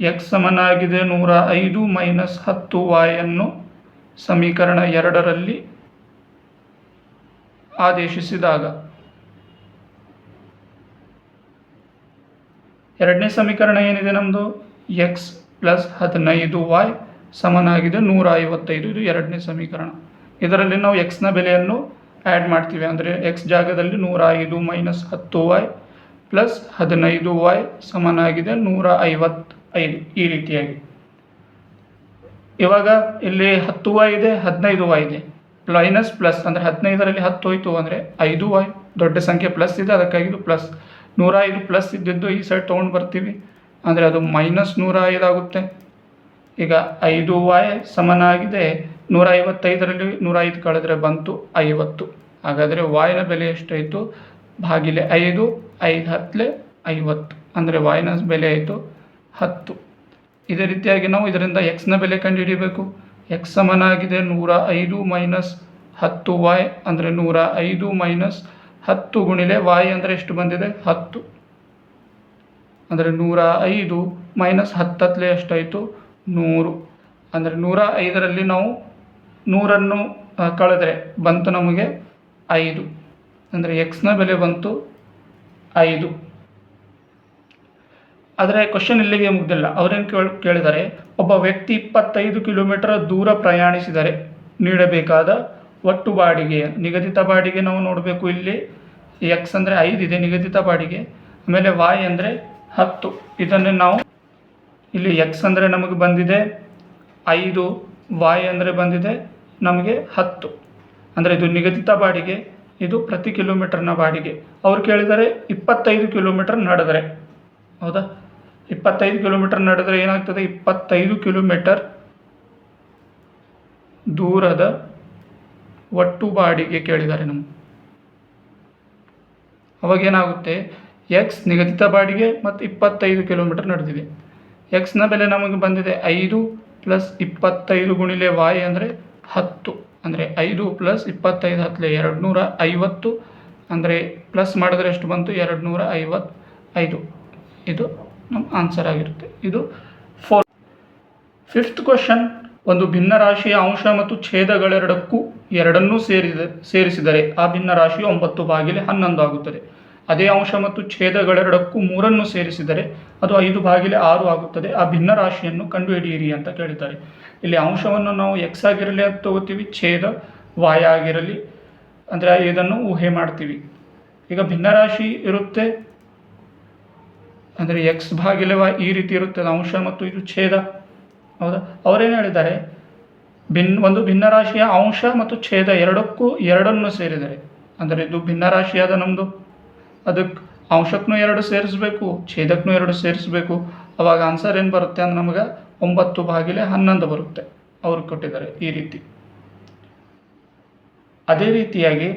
ಎಕ್ಸ್ ಸಮನಾಗಿದೆ ನೂರ ಐದು ಮೈನಸ್ ಹತ್ತು ವಾಯನ್ನು ಸಮೀಕರಣ ಎರಡರಲ್ಲಿ ಆದೇಶಿಸಿದಾಗ. ಎರಡನೇ ಸಮೀಕರಣ ಏನಿದೆ ನಮ್ಮದು ಎಕ್ಸ್ ಪ್ಲಸ್ ಹದಿನೈದು ವಾಯ್ ಸಮನಾಗಿದೆ ನೂರ ಐವತ್ತೈದು. ಇದು ಎರಡನೇ ಸಮೀಕರಣ. ಇದರಲ್ಲಿ ನಾವು ಎಕ್ಸ್ನ ಬೆಲೆಯನ್ನು ಆ್ಯಡ್ ಮಾಡ್ತೀವಿ. ಅಂದರೆ ಎಕ್ಸ್ ಜಾಗದಲ್ಲಿ ನೂರ ಐದು ಮೈನಸ್ ಹತ್ತು ವಾಯ್ ಪ್ಲಸ್ ಹದಿನೈದು ವಾಯ್ ಸಮನಾಗಿದೆ ನೂರ ಐವತ್ತೈದು ಈ ರೀತಿಯಾಗಿ. ಇವಾಗ ಇಲ್ಲಿ ಹತ್ತು ವಾಯ್ ಇದೆ, ಹದಿನೈದು ವಾಯ್ ಇದೆ. ಮೈನಸ್ ಪ್ಲಸ್ ಅಂದರೆ ಹದಿನೈದರಲ್ಲಿ ಹತ್ತು ಹೋಯ್ತು ಅಂದರೆ ಐದು ವಾಯ್ ದೊಡ್ಡ ಸಂಖ್ಯೆ ಪ್ಲಸ್ ಇದೆ, ಅದಕ್ಕಾಗಿ ಇದು ಪ್ಲಸ್ ನೂರ ಐದು ಪ್ಲಸ್ ಇದ್ದಿದ್ದು ಈ ಸೈಡ್ ತೊಗೊಂಡು ಬರ್ತೀವಿ. ಅಂದರೆ ಅದು ಮೈನಸ್ ನೂರ ಐದು ಆಗುತ್ತೆ. ಈಗ ಐದು ವಾಯ್ ಸಮನಾಗಿದೆ ನೂರ ಐವತ್ತೈದರಲ್ಲಿ ನೂರ ಐದು ಕಳೆದ್ರೆ ಬಂತು ಐವತ್ತು. ಹಾಗಾದರೆ ವಾಯ್ನ ಬೆಲೆ ಎಷ್ಟಾಯಿತು? ಭಾಗಿಲೆ ಐದು ಐದು ಹತ್ತಲೆ ಐವತ್ತು. ಅಂದರೆ ವಾಯ್ನ ಬೆಲೆ ಆಯಿತು ಹತ್ತು. ಇದೇ ರೀತಿಯಾಗಿ ನಾವು ಇದರಿಂದ ಎಕ್ಸ್ನ ಬೆಲೆ ಕಂಡುಹಿಡಿಯಬೇಕು. ಎಕ್ಸ್ ಸಮನಾಗಿದೆ ನೂರ ಐದು ಮೈನಸ್ ಹತ್ತು ವಾಯ್ ಅಂದರೆ ನೂರ ಐದು ಮೈನಸ್ ಹತ್ತು ಗುಣಿಲೆ ವಾಯ್ ಅಂದರೆ ಎಷ್ಟು ಬಂದಿದೆ? ಹತ್ತು. ಅಂದರೆ ನೂರ ಐದು ಮೈನಸ್ ಹತ್ತತ್ಲೆ ಎಷ್ಟಾಯಿತು? ನೂರು. ಅಂದರೆ ನೂರ ಐದರಲ್ಲಿ ನಾವು ನೂರನ್ನು ಕಳೆದರೆ ಬಂತು ನಮಗೆ ಐದು. ಅಂದರೆ ಎಕ್ಸ್ನ ಬೆಲೆ ಬಂತು ಐದು. ಆದರೆ ಕ್ವಶನ್ ಇಲ್ಲಿಗೆ ಮುಗ್ದಿಲ್ಲ. ಅವ್ರೇನು ಕೇಳಿ ಕೇಳಿದ್ದಾರೆ ಒಬ್ಬ ವ್ಯಕ್ತಿ ಇಪ್ಪತ್ತೈದು ಕಿಲೋಮೀಟರ್ ದೂರ ಪ್ರಯಾಣಿಸಿದರೆ ನೀಡಬೇಕಾದ ಒಟ್ಟು ಬಾಡಿಗೆ, ನಿಗದಿತ ಬಾಡಿಗೆ ನಾವು ನೋಡಬೇಕು ಇಲ್ಲಿ. ಎಕ್ಸ್ ಅಂದರೆ ಐದು ಇದೆ, ನಿಗದಿತ ಬಾಡಿಗೆ. ಆಮೇಲೆ ವಾಯ್ ಅಂದರೆ ಹತ್ತು. ಇದನ್ನೇ ನಾವು ಇಲ್ಲಿ ಎಕ್ಸ್ ಅಂದರೆ ನಮಗೆ ಬಂದಿದೆ ಐದು ವಾಯ್ ಅಂದರೆ ಬಂದಿದೆ ನಮಗೆ ಹತ್ತು. ಅಂದರೆ ಇದು ನಿಗದಿತ ಬಾಡಿಗೆ, ಇದು ಪ್ರತಿ ಕಿಲೋಮೀಟರ್ನ ಬಾಡಿಗೆ. ಅವ್ರು ಕೇಳಿದರೆ ಇಪ್ಪತ್ತೈದು ಕಿಲೋಮೀಟರ್ ನಡೆದರೆ. ಹೌದಾ? ಇಪ್ಪತ್ತೈದು ಕಿಲೋಮೀಟರ್ ನಡೆದರೆ ಏನಾಗ್ತದೆ? ಇಪ್ಪತ್ತೈದು ಕಿಲೋಮೀಟರ್ ದೂರದ ಒಟ್ಟು ಬಾಡಿಗೆ ಕೇಳಿದ್ದಾರೆ ನಮ್ಮ ಅವಾಗ ಏನಾಗುತ್ತೆ? ಎಕ್ಸ್ ನಿಗದಿತ ಬಾಡಿಗೆ ಮತ್ತು ಇಪ್ಪತ್ತೈದು ಕಿಲೋಮೀಟರ್ ನಡೆದಿದೆ. ಎಕ್ಸ್ನ ಬೆಲೆ ನಮಗೆ ಬಂದಿದೆ ಐದು ಪ್ಲಸ್ ಇಪ್ಪತ್ತೈದು ಗುಣಿಲೆ ವಾಯ್ ಅಂದರೆ ಹತ್ತು. ಅಂದರೆ ಐದು ಪ್ಲಸ್ ಇಪ್ಪತ್ತೈದು ಹತ್ತಲೆ ಎರಡು ನೂರ ಐವತ್ತು. ಅಂದರೆ ಪ್ಲಸ್ ಮಾಡಿದ್ರೆ ಎಷ್ಟು ಬಂತು? ಎರಡು ನೂರ ಐವತ್ತು ಐದು ಇದು ನಮ್ಮ ಆನ್ಸರ್ ಆಗಿರುತ್ತೆ. ಇದು ಫೋರ್ ಫಿಫ್ತ್ ಕ್ವಶನ್ ಒಂದು ಭಿನ್ನ ರಾಶಿಯ ಅಂಶ ಮತ್ತು ಛೇದಗಳೆರಡಕ್ಕೂ ಎರಡನ್ನೂ ಸೇರಿದ ಸೇರಿಸಿದರೆ ಆ ಭಿನ್ನ ರಾಶಿಯು ಒಂಬತ್ತು ಬಾಗಿಲೆ ಹನ್ನೊಂದು ಆಗುತ್ತದೆ. ಅದೇ ಅಂಶ ಮತ್ತು ಛೇದಗಳೆರಡಕ್ಕೂ ಮೂರನ್ನು ಸೇರಿಸಿದರೆ ಅದು ಐದು ಬಾಗಿಲೆ ಆರು ಆಗುತ್ತದೆ. ಆ ಭಿನ್ನ ರಾಶಿಯನ್ನು ಕಂಡುಹಿಡಿಯಿರಿ ಅಂತ ಕೇಳಿದ್ದಾರೆ ಇಲ್ಲಿ ಅಂಶವನ್ನು ನಾವು ಎಕ್ಸ್ ಆಗಿರಲಿ ಅಂತ ತಗೋತೀವಿ, ಛೇದ ವಾಯ ಆಗಿರಲಿ, ಅಂದರೆ ಇದನ್ನು ಊಹೆ ಮಾಡ್ತೀವಿ. ಈಗ ಭಿನ್ನರಾಶಿ ಇರುತ್ತೆ ಅಂದರೆ ಎಕ್ಸ್ ಭಾಗಿಲವ ಈ ರೀತಿ ಇರುತ್ತದೆ, ಅಂಶ ಮತ್ತು ಇದು ಛೇದ. ಹೌದಾ? ಅವರೇನು ಹೇಳಿದ್ದಾರೆ? ಭಿನ್, ಒಂದು ಭಿನ್ನರಾಶಿಯ ಅಂಶ ಮತ್ತು ಛೇದ ಎರಡಕ್ಕೂ ಎರಡನ್ನು ಸೇರಿದರೆ. ಅಂದರೆ ಇದು ಭಿನ್ನರಾಶಿಯಾದ ನಮ್ಮದು ಅದಕ್ಕೆ ಅಂಶಕ್ಕೂ ಎರಡು ಸೇರಿಸಬೇಕು, ಛೇದಕ್ಕೂ ಎರಡು ಸೇರಿಸಬೇಕು. ಅವಾಗ ಆನ್ಸರ್ ಏನು ಬರುತ್ತೆ ಅಂದ್ರೆ ನಮಗೆ ಒಂಬತ್ತು ಭಾಗಿಲೆ ಹನ್ನೊಂದು ಬರುತ್ತೆ ಅವರು ಕೊಟ್ಟಿದ್ದಾರೆ ಈ ರೀತಿ. ಅದೇ ರೀತಿಯಾಗಿ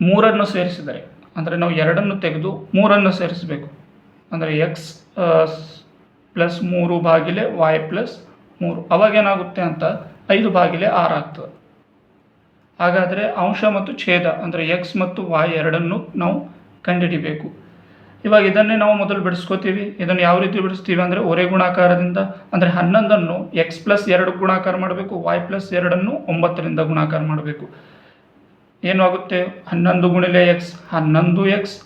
ಮೂರನ್ನು ಸೇರಿಸಿದರೆ, ಅಂದರೆ ನಾವು ಎರಡನ್ನು ತೆಗೆದು ಮೂರನ್ನು ಸೇರಿಸಬೇಕು. ಅಂದರೆ ಎಕ್ಸ್ ಪ್ಲಸ್ ಮೂರು ಬಾಗಿಲೆ ವೈ ಪ್ಲಸ್ ಮೂರು. ಅವಾಗ ಏನಾಗುತ್ತೆ ಅಂತ ಐದು ಬಾಗಿಲೆ ಆರು ಆಗ್ತದೆ. ಹಾಗಾದರೆ ಅಂಶ ಮತ್ತು ಛೇದ ಅಂದರೆ ಎಕ್ಸ್ ಮತ್ತು ವಾಯ್ ಎರಡನ್ನು ನಾವು ಕಂಡುಹಿಡಿಬೇಕು. ಇವಾಗ ಇದನ್ನೇ ನಾವು ಮೊದಲು ಬಿಡಿಸ್ಕೋತೀವಿ. ಇದನ್ನು ಯಾವ ರೀತಿ ಬಿಡಿಸ್ತೀವಿ ಅಂದರೆ ಒರೆ ಗುಣಾಕಾರದಿಂದ ಅಂದರೆ ಹನ್ನೊಂದನ್ನು ಎಕ್ಸ್ ಪ್ಲಸ್ ಎರಡು ಗುಣಾಕಾರ ಮಾಡಬೇಕು ವಾಯ್ ಪ್ಲಸ್ ಎರಡನ್ನು ಒಂಬತ್ತರಿಂದ ಗುಣಾಕಾರ ಮಾಡಬೇಕು. ಏನು ಆಗುತ್ತೆ? ಹನ್ನೊಂದು ಗುಣಿಲೆ ಎಕ್ಸ್ ಹನ್ನೊಂದು ಎಕ್ಸ್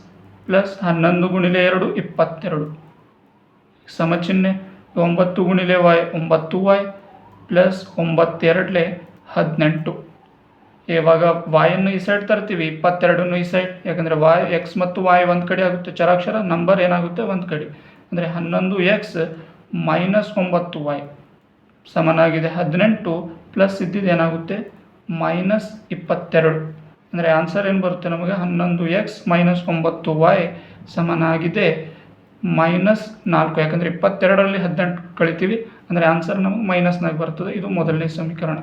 ಪ್ಲಸ್ ಹನ್ನೊಂದು ಗುಣಿಲೆ ಎರಡು, ಇಪ್ಪತ್ತೆರಡು. ಸಮಚಿಹ್ನೆ, ಒಂಬತ್ತು ಗುಣಿಲೆ ವಾಯ್, ಒಂಬತ್ತು ವಾಯ್, ಪ್ಲಸ್ ಒಂಬತ್ತೆರಡಲೆ ಹದಿನೆಂಟು. ಇವಾಗ ವಾಯನ್ನು ಈ ಸೈಡ್ ತರ್ತೀವಿ, ಇಪ್ಪತ್ತೆರಡನ್ನು ಈ ಸೈಡ್ ಯಾಕಂದರೆ ವಾಯ್ ಎಕ್ಸ್ ಮತ್ತು ವಾಯ್ ಒಂದು ಕಡೆ ಆಗುತ್ತೆ, ಚರಾಕ್ಷರ ನಂಬರ್ ಏನಾಗುತ್ತೆ? ಒಂದು ಕಡೆ. ಅಂದರೆ ಹನ್ನೊಂದು ಎಕ್ಸ್ ಮೈನಸ್ ಒಂಬತ್ತು ವಾಯ್ ಸಮನಾಗಿದೆ ಹದಿನೆಂಟು, ಪ್ಲಸ್ ಇದ್ದಿದ್ದು ಏನಾಗುತ್ತೆ? ಮೈನಸ್ ಇಪ್ಪತ್ತೆರಡು. ಅಂದರೆ ಆನ್ಸರ್ ಏನು ಬರುತ್ತೆ ನಮಗೆ? ಹನ್ನೊಂದು ಎಕ್ಸ್ ಮೈನಸ್ ಒಂಬತ್ತು ವೈ ಸಮನಾಗಿದೆ. ಮೈನಸ್ ನಾಲ್ಕು, ಯಾಕಂದರೆ ಇಪ್ಪತ್ತೆರಡರಲ್ಲಿ ಹದಿನೆಂಟು ಕಳಿತೀವಿ. ಅಂದರೆ ಆನ್ಸರ್ ನಮಗೆ ಮೈನಸ್ನಾಗ ಬರ್ತದೆ. ಇದು ಮೊದಲನೇ ಸಮೀಕರಣ.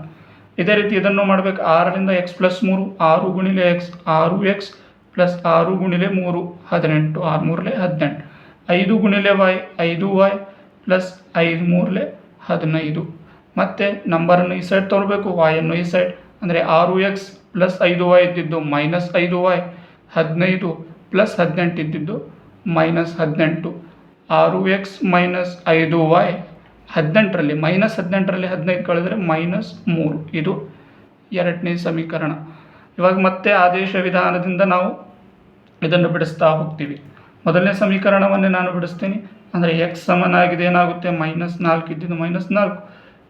ಇದೇ ರೀತಿ ಇದನ್ನು ಮಾಡಬೇಕು. ಆರರಿಂದ ಎಕ್ಸ್ ಪ್ಲಸ್ ಮೂರು, ಆರು ಗುಣಿಲೆ ಎಕ್ಸ್ ಆರು ಎಕ್ಸ್ ಪ್ಲಸ್ ಆರು ಗುಣಿಲೆ ಮೂರು, ಹದಿನೆಂಟು, ಆರು ಮೂರಲೆ ಹದಿನೆಂಟು. ಐದು ಗುಣಿಲೆ ವೈ ಐದು ವೈ ಪ್ಲಸ್ ಐದು ಮೂರಲೆ ಹದಿನೈದು. ಮತ್ತು ನಂಬರನ್ನು ಈ ಸೈಡ್ ತೊಗೊಳ್ಬೇಕು ವಾಯನ್ನು ಈ ಸೈಡ್ ಅಂದರೆ ಆರು ಎಕ್ಸ್ ಪ್ಲಸ್ ಐದು ವೈ ಇದ್ದಿದ್ದು ಮೈನಸ್ ಐದು ವೈ, ಹದಿನೈದು ಪ್ಲಸ್ ಹದಿನೆಂಟು ಇದ್ದಿದ್ದು ಮೈನಸ್ ಹದಿನೆಂಟು. ಆರು ಎಕ್ಸ್ ಮೈನಸ್ ಐದು ವೈ, ಹದಿನೆಂಟರಲ್ಲಿ, ಮೈನಸ್ ಹದಿನೆಂಟರಲ್ಲಿ ಹದಿನೈದು ಕಳೆದರೆ ಮೈನಸ್ ಮೂರು. ಇದು ಎರಡನೇ ಸಮೀಕರಣ. ಇವಾಗ ಮತ್ತೆ ಆದೇಶ ವಿಧಾನದಿಂದ ನಾವು ಇದನ್ನು ಬಿಡಿಸ್ತಾ ಹೋಗ್ತೀವಿ. ಮೊದಲನೇ ಸಮೀಕರಣವನ್ನೇ ನಾನು ಬಿಡಿಸ್ತೀನಿ. ಅಂದರೆ ಎಕ್ಸ್ ಸಮನಾಗಿದೆ, ಏನಾಗುತ್ತೆ? ಮೈನಸ್ ನಾಲ್ಕು ಇದ್ದಿದ್ದು ಮೈನಸ್ ನಾಲ್ಕು.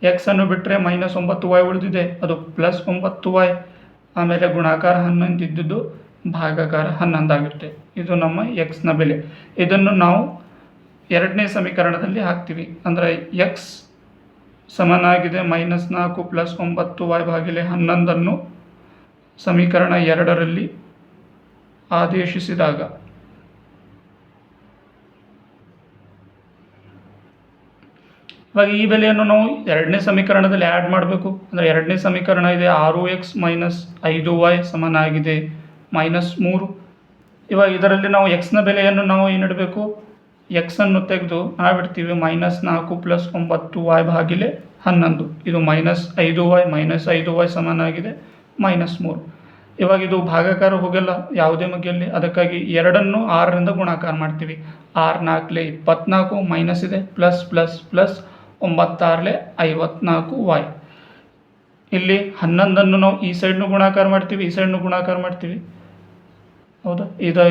ಎಕ್ಸನ್ನು ಬಿಟ್ಟರೆ ಮೈನಸ್ ಒಂಬತ್ತು ವೈ ಉಳಿದಿದೆ. ಅದು ಪ್ಲಸ್ ಒಂಬತ್ತು ವೈ. ಆಮೇಲೆ ಗುಣಾಕಾರ ಹನ್ನೊಂದು ಇದ್ದಿದ್ದು ಭಾಗಾಕಾರ ಹನ್ನೊಂದಾಗುತ್ತೆ. ಇದು ನಮ್ಮ ಎಕ್ಸ್ನ ಬೆಲೆ. ಇದನ್ನು ನಾವು ಎರಡನೇ ಸಮೀಕರಣದಲ್ಲಿ ಹಾಕ್ತೀವಿ. ಅಂದರೆ ಎಕ್ಸ್ ಸಮನಾಗಿದೆ ಮೈನಸ್ ನಾಲ್ಕು ಪ್ಲಸ್ ಒಂಬತ್ತು ವೈ ಬಾಗಿಲೆ ಹನ್ನೊಂದನ್ನು ಸಮೀಕರಣ ಎರಡರಲ್ಲಿ ಆದೇಶಿಸಿದಾಗ ಇವಾಗ ಈ ಬೆಲೆಯನ್ನು ನಾವು ಎರಡನೇ ಸಮೀಕರಣದಲ್ಲಿ ಆ್ಯಡ್ ಮಾಡಬೇಕು. ಅಂದರೆ ಎರಡನೇ ಸಮೀಕರಣ ಇದೆ ಆರು ಎಕ್ಸ್ ಮೈನಸ್ ಐದು ವೈ ಸಮನಾಗಿದೆ ಮೈನಸ್ ಮೂರು. ಇವಾಗ ಇದರಲ್ಲಿ ನಾವು ಎಕ್ಸ್ನ ಬೆಲೆಯನ್ನು ನಾವು ಏನಿಡಬೇಕು? ಎಕ್ಸನ್ನು ತೆಗೆದು ನಾವಿಡ್ತೀವಿ ಮೈನಸ್ ನಾಲ್ಕು ಪ್ಲಸ್ ಒಂಬತ್ತು ವೈ ಭಾಗಿಲೆ ಹನ್ನೊಂದು. ಇದು ಮೈನಸ್ ಐದು ವೈ ಮೈನಸ್ ಐದು ವೈ ಸಮನಾಗಿದೆ ಮೈನಸ್ ಮೂರು. ಇವಾಗ ಇದು ಭಾಗಾಕಾರ ಹೋಗಲ್ಲ, ಯಾವುದೇ ಮಗಿಯಲ್ಲಿ ಅದಕ್ಕಾಗಿ ಎರಡನ್ನು ಆರರಿಂದ ಗುಣಾಕಾರ ಮಾಡ್ತೀವಿ. ಆರು ನಾಲ್ಕಲೆ ಇಪ್ಪತ್ನಾಲ್ಕು ಮೈನಸ್ ಇದೆ ಪ್ಲಸ್ ಪ್ಲಸ್ ಪ್ಲಸ್ ಒಂಬತ್ತಾರಲೆ ಐವತ್ನಾಲ್ಕು ವೈ. ಇಲ್ಲಿ ಹನ್ನೊಂದನ್ನು ನಾವು ಈ ಸೈಡ್ನು ಗುಣಾಕಾರ ಮಾಡ್ತೀವಿ, ಈ ಸೈಡ್ನು ಗುಣಾಕಾರ ಮಾಡ್ತೀವಿ. ಹೌದಾ? ಇದು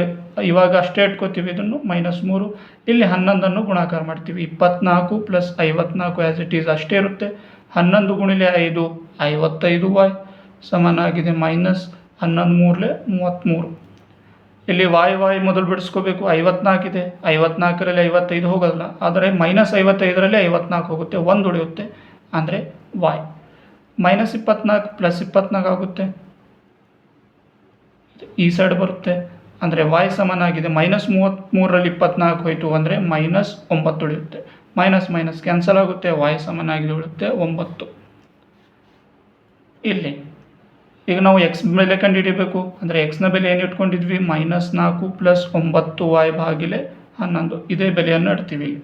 ಇವಾಗ ಅಷ್ಟೇ ಇಟ್ಕೋತೀವಿ ಇದನ್ನು ಮೈನಸ್ ಮೂರು. ಇಲ್ಲಿ ಹನ್ನೊಂದನ್ನು ಗುಣಾಕಾರ ಮಾಡ್ತೀವಿ. ಇಪ್ಪತ್ನಾಲ್ಕು ಪ್ಲಸ್ ಐವತ್ನಾಲ್ಕು ಆ್ಯಸ್ ಇಟ್ ಈಸ್ ಅಷ್ಟೇ ಇರುತ್ತೆ. ಹನ್ನೊಂದು ಗುಣಿಲೆ ಐದು, ಐವತ್ತೈದು ವೈ. ಸಮನಾಗಿದೆ ಮೈನಸ್ ಹನ್ನೊಂದು ಮೂರಲೆ ಮೂವತ್ತ್ಮೂರು ಇಲ್ಲಿ ವಾಯ್ ವಾಯ್ ಮೊದಲು ಬಿಡಿಸ್ಕೋಬೇಕು. ಐವತ್ನಾಲ್ಕಿದೆ ಐವತ್ನಾಲ್ಕರಲ್ಲಿ ಐವತ್ತೈದು ಹೋಗೋಲ್ಲ ಆದರೆ ಮೈನಸ್ ಐವತ್ತೈದರಲ್ಲಿ ಐವತ್ನಾಲ್ಕು ಹೋಗುತ್ತೆ. ಒಂದು ಉಳಿಯುತ್ತೆ. ಅಂದರೆ ವಾಯ್ ಮೈನಸ್ ಇಪ್ಪತ್ನಾಲ್ಕು ಪ್ಲಸ್ ಇಪ್ಪತ್ನಾಲ್ಕು ಆಗುತ್ತೆ. ಈ ಸೈಡ್ ಬರುತ್ತೆ. ಅಂದರೆ ವಾಯ್ ಸಮನಾಗಿದೆ. ಮೈನಸ್ ಮೂವತ್ತ್ಮೂರರಲ್ಲಿ ಇಪ್ಪತ್ನಾಲ್ಕು ಹೋಯಿತು ಅಂದರೆ ಮೈನಸ್ ಒಂಬತ್ತು ಉಳಿಯುತ್ತೆ. ಮೈನಸ್ ಮೈನಸ್ ಕ್ಯಾನ್ಸಲ್ ಆಗುತ್ತೆ. ವಾಯ್ ಸಮನಾಗಿದೆ ಉಳಿಯುತ್ತೆ. ಒಂಬತ್ತು. ಇಲ್ಲಿ ಈಗ ನಾವು ಎಕ್ಸ್ ಬೆಲೆ ಕಂಡುಹಿಡಿಬೇಕು ಅಂದರೆ ಎಕ್ಸ್ನ ಬೆಲೆ ಏನು ಇಟ್ಕೊಂಡಿದ್ವಿ? ಮೈನಸ್ ನಾಲ್ಕು ಪ್ಲಸ್ ಒಂಬತ್ತು ವಾಯ್ ಬಾಗಿಲೆ ಹನ್ನೊಂದು. ಇದೇ ಬೆಲೆಯನ್ನು ಇಡ್ತೀವಿ. ಇಲ್ಲಿ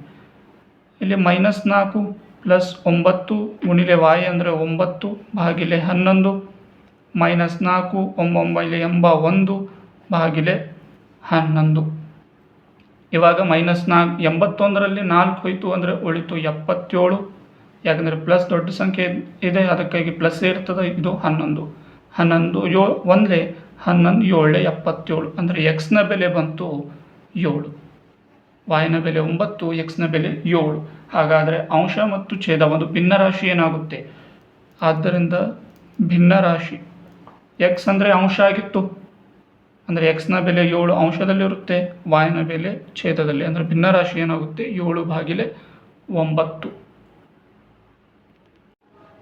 ಇಲ್ಲಿ ಮೈನಸ್ ನಾಲ್ಕು ಪ್ಲಸ್ ಒಂಬತ್ತು ಗುಣಿಲೆ ವಾಯ್ ಅಂದರೆ ಒಂಬತ್ತು ಬಾಗಿಲೆ ಹನ್ನೊಂದು. ಮೈನಸ್ ನಾಲ್ಕು ಒಂಬೊಂಬೈಲೆ ಎಂಬ ಒಂದು ಬಾಗಿಲೆ ಹನ್ನೊಂದು ಇವಾಗ ಮೈನಸ್ ನಾಲ್ಕು ಎಂಬತ್ತೊಂದರಲ್ಲಿ ನಾಲ್ಕು ಹೋಯಿತು ಅಂದರೆ ಉಳಿತು ಎಪ್ಪತ್ತೇಳು ಯಾಕಂದರೆ ಪ್ಲಸ್ ದೊಡ್ಡ ಸಂಖ್ಯೆ ಇದೆ ಅದಕ್ಕಾಗಿ ಪ್ಲಸ್ ಇರ್ತದೆ ಇದು ಹನ್ನೊಂದು ಹನ್ನೊಂದು ಯೋ, ಒಂದಲೇ ಹನ್ನೊಂದು ಏಳು ಎಪ್ಪತ್ತೇಳು. ಅಂದರೆ ಎಕ್ಸ್ನ ಬೆಲೆ ಬಂತು ಏಳು. ವಾಯಿನ ಬೆಲೆ ಒಂಬತ್ತು ಎಕ್ಸ್ನ ಬೆಲೆ ಏಳು. ಹಾಗಾದರೆ ಅಂಶ ಮತ್ತು ಛೇದ ಒಂದು ಭಿನ್ನರಾಶಿ ಏನಾಗುತ್ತೆ? ಆದ್ದರಿಂದ ಭಿನ್ನರಾಶಿ ಎಕ್ಸ್ ಅಂದರೆ ಅಂಶ ಆಗಿತ್ತು. ಅಂದರೆ ಎಕ್ಸ್ನ ಬೆಲೆ ಏಳು ಅಂಶದಲ್ಲಿರುತ್ತೆ ವಾಯಿನ ಬೆಲೆ ಛೇದದಲ್ಲಿ. ಅಂದರೆ ಭಿನ್ನರಾಶಿ ಏನಾಗುತ್ತೆ? ಏಳು ಬಾಗಿಲೆ ಒಂಬತ್ತು.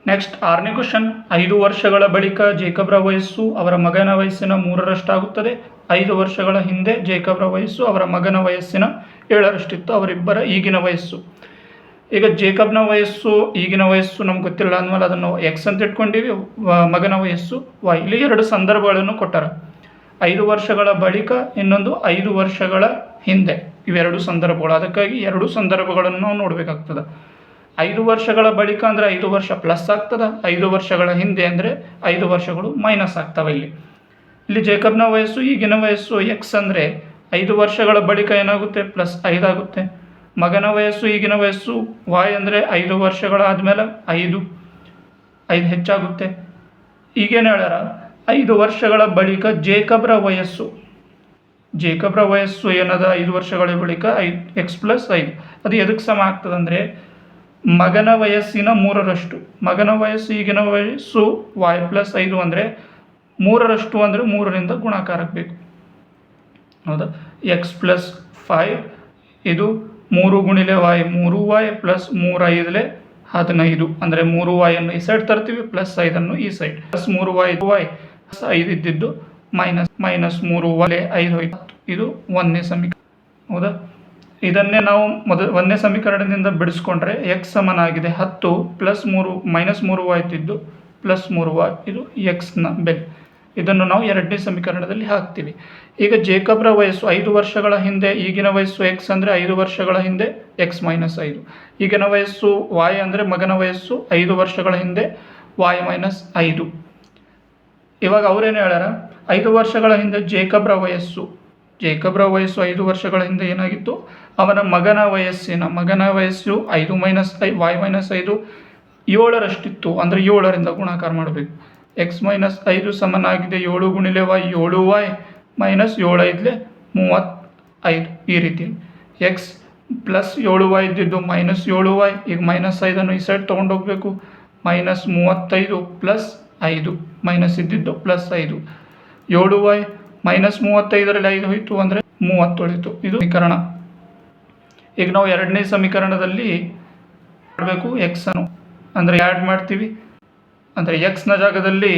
ನೆಕ್ಸ್ಟ್ ಆರನೇ ಕ್ವಶನ್ ಐದು ವರ್ಷಗಳ ಬಳಿಕ ಜೇಕಬ್ರ ವಯಸ್ಸು ಅವರ ಮಗನ ವಯಸ್ಸಿನ ಮೂರರಷ್ಟಾಗುತ್ತದೆ. ಐದು ವರ್ಷಗಳ ಹಿಂದೆ ಜೇಕಬ್ರ ವಯಸ್ಸು ಅವರ ಮಗನ ವಯಸ್ಸಿನ ಏಳರಷ್ಟಿತ್ತು. ಅವರಿಬ್ಬರ ಈಗಿನ ವಯಸ್ಸು. ಈಗ ಜೇಕಬ್ನ ವಯಸ್ಸು, ಈಗಿನ ವಯಸ್ಸು ನಮ್ಗೆ ಗೊತ್ತಿಲ್ಲ ಅಂದಮೇಲೆ ಅದನ್ನು ಎಕ್ಸ್ ಅಂತ ಇಟ್ಕೊಂಡಿವಿ. ಮಗನ ವಯಸ್ಸು ವೈ ಇಲ್ಲಿ ಎರಡು ಸಂದರ್ಭಗಳನ್ನು ಕೊಟ್ಟಾರ. ಐದು ವರ್ಷಗಳ ಬಳಿಕ, ಇನ್ನೊಂದು ಐದು ವರ್ಷಗಳ ಹಿಂದೆ. ಇವೆರಡು ಸಂದರ್ಭಗಳು. ಅದಕ್ಕಾಗಿ ಎರಡು ಸಂದರ್ಭಗಳನ್ನು ನಾವು ನೋಡಬೇಕಾಗ್ತದೆ. ಐದು ವರ್ಷಗಳ ಬಳಿಕ ಅಂದರೆ ಐದು ವರ್ಷ ಪ್ಲಸ್ ಆಗ್ತದೆ. ಐದು ವರ್ಷಗಳ ಹಿಂದೆ ಅಂದರೆ ಐದು ವರ್ಷಗಳು ಮೈನಸ್ ಆಗ್ತವೆ ಇಲ್ಲಿ. ಇಲ್ಲಿ ಜೇಕಬ್ನ ವಯಸ್ಸು, ಈಗಿನ ವಯಸ್ಸು ಎಕ್ಸ್ ಅಂದರೆ ಐದು ವರ್ಷಗಳ ಬಳಿಕ ಏನಾಗುತ್ತೆ? ಪ್ಲಸ್ ಐದಾಗುತ್ತೆ ಮಗನ ವಯಸ್ಸು, ಈಗಿನ ವಯಸ್ಸು ವಾಯ್ ಅಂದರೆ ಐದು ವರ್ಷಗಳಾದಮೇಲೆ ಐದು ಐದು ಹೆಚ್ಚಾಗುತ್ತೆ. ಈಗೇನು ಹೇಳ್ಯಾರ? ಐದು ವರ್ಷಗಳ ಬಳಿಕ ಜೇಕಬ್ರ ವಯಸ್ಸು. ಜೇಕಬ್ರ ವಯಸ್ಸು ಏನದ? ಐದು ವರ್ಷಗಳ ಬಳಿಕ ಐದು ಎಕ್ಸ್ ಪ್ಲಸ್ ಐದು. ಅದು ಎದಕ್ಕೆ ಸಮ ಆಗ್ತದಂದರೆ ಮಗನ ವಯಸ್ಸಿನ ಮೂರರಷ್ಟು. ಮಗನ ವಯಸ್ಸು, ಈಗಿನ ವಯಸ್ಸು ವಾಯ್ ಪ್ಲಸ್ ಐದು ಅಂದರೆ ಮೂರರಷ್ಟು ಅಂದರೆ ಮೂರರಿಂದ ಗುಣಾಕಾರಕ್ಕೆ ಹೌದಾ? ಎಕ್ಸ್ ಪ್ಲಸ್ ಫೈವ್ ಇದು ಮೂರು ಗುಣಿಲೆ ವಾಯ್ ಮೂರು ವಾಯ್ ಪ್ಲಸ್ ಮೂರು ಐದಲೆ ಹದಿನೈದು. ಅಂದರೆ ಮೂರು ವಾಯನ್ನು ಈ ಸೈಡ್ ತರ್ತೀವಿ ಪ್ಲಸ್ ಐದನ್ನು ಈ ಸೈಡ್ ಪ್ಲಸ್ ಮೂರು ವಾಯ್ ವಾಯ್ ಪ್ಲಸ್ ಐದು ಇದ್ದಿದ್ದು ಮೈನಸ್ ಮೈನಸ್ ಮೂರು ವಾಯ್ ಐದು ಹೋಯ್ತು ಇದು ಒಂದನೇ ಸಮೀಕರಣ. ಹೌದಾ? ಇದನ್ನೇ ನಾವು ಮೊದ ಒಂದನೇ ಸಮೀಕರಣದಿಂದ ಬಿಡಿಸ್ಕೊಂಡ್ರೆ ಎಕ್ಸ್ ಸಮನಾಗಿದೆ ಹತ್ತು ಪ್ಲಸ್ ಮೂರು ಮೈನಸ್ ಮೂರು ಆಯ್ತಿದ್ದು ಪ್ಲಸ್ ಮೂರು ವಾಯ್ ಇದು ಎಕ್ಸ್ನ ಬೆಲೆ. ಇದನ್ನು ನಾವು ಎರಡನೇ ಸಮೀಕರಣದಲ್ಲಿ ಹಾಕ್ತೀವಿ. ಈಗ ಜೇಕಬ್ರ ವಯಸ್ಸು ಐದು ವರ್ಷಗಳ ಹಿಂದೆ, ಈಗಿನ ವಯಸ್ಸು ಎಕ್ಸ್ ಅಂದರೆ ಐದು ವರ್ಷಗಳ ಹಿಂದೆ ಎಕ್ಸ್ ಮೈನಸ್ ಐದು. ಈಗಿನ ವಯಸ್ಸು ವಾಯ್ ಅಂದರೆ ಮಗನ ವಯಸ್ಸು ಐದು ವರ್ಷಗಳ ಹಿಂದೆ ವಾಯ್ ಮೈನಸ್ ಐದು. ಇವಾಗ ಅವ್ರೇನು ಹೇಳ್ಯಾರ? ಐದು ವರ್ಷಗಳ ಹಿಂದೆ ಜೇಕಬ್ರ ವಯಸ್ಸು ಜೇಕಬ್ರ ವಯಸ್ಸು ಐದು ವರ್ಷಗಳ ಹಿಂದೆ ಏನಾಗಿತ್ತು? ಅವನ ಮಗನ ವಯಸ್ಸಿನ, ಮಗನ ವಯಸ್ಸು ಐದು ಮೈನಸ್ ಐ ವೈ ಮೈನಸ್ ಐದು, ಏಳರಷ್ಟಿತ್ತು. ಅಂದರೆ ಏಳರಿಂದ ಗುಣಾಕಾರ ಮಾಡಬೇಕು. ಎಕ್ಸ್ ಮೈನಸ್ ಐದು ಸಮನಾಗಿದೆ, ಏಳು ಗುಣಿಲೆ ವಾಯ್ ಏಳು ವೈ ಮೈನಸ್ ಏಳು ಐದಲೆ ಮೂವತ್ತೈದು ಈ ರೀತಿ. ಎಕ್ಸ್ ಪ್ಲಸ್ ಏಳು ವೈ ಇದ್ದಿದ್ದು ಮೈನಸ್ ಏಳು ವಾಯ್ ಈಗ ಮೈನಸ್ ಐದನ್ನು ಈ ಸೈಡ್ ತೊಗೊಂಡೋಗ್ಬೇಕು ಮೈನಸ್ ಮೂವತ್ತೈದು ಪ್ಲಸ್ ಐದು ಮೈನಸ್ ಇದ್ದಿದ್ದು ಪ್ಲಸ್ ಐದು. ಏಳು ವಾಯ್ ಮೈನಸ್ ಮೂವತ್ತೈದರಲ್ಲಿ ಐದು ಹೋಯಿತು ಅಂದರೆ ಮೂವತ್ತು ಉಳಿತು ಇದು ಸಮೀಕರಣ. ಈಗ ನಾವು ಎರಡನೇ ಸಮೀಕರಣದಲ್ಲಿ ಮಾಡಬೇಕು ಎಕ್ಸನ್ನು ಅಂದರೆ ಆ್ಯಡ್ ಮಾಡ್ತೀವಿ. ಅಂದರೆ ಎಕ್ಸ್ನ ಜಾಗದಲ್ಲಿ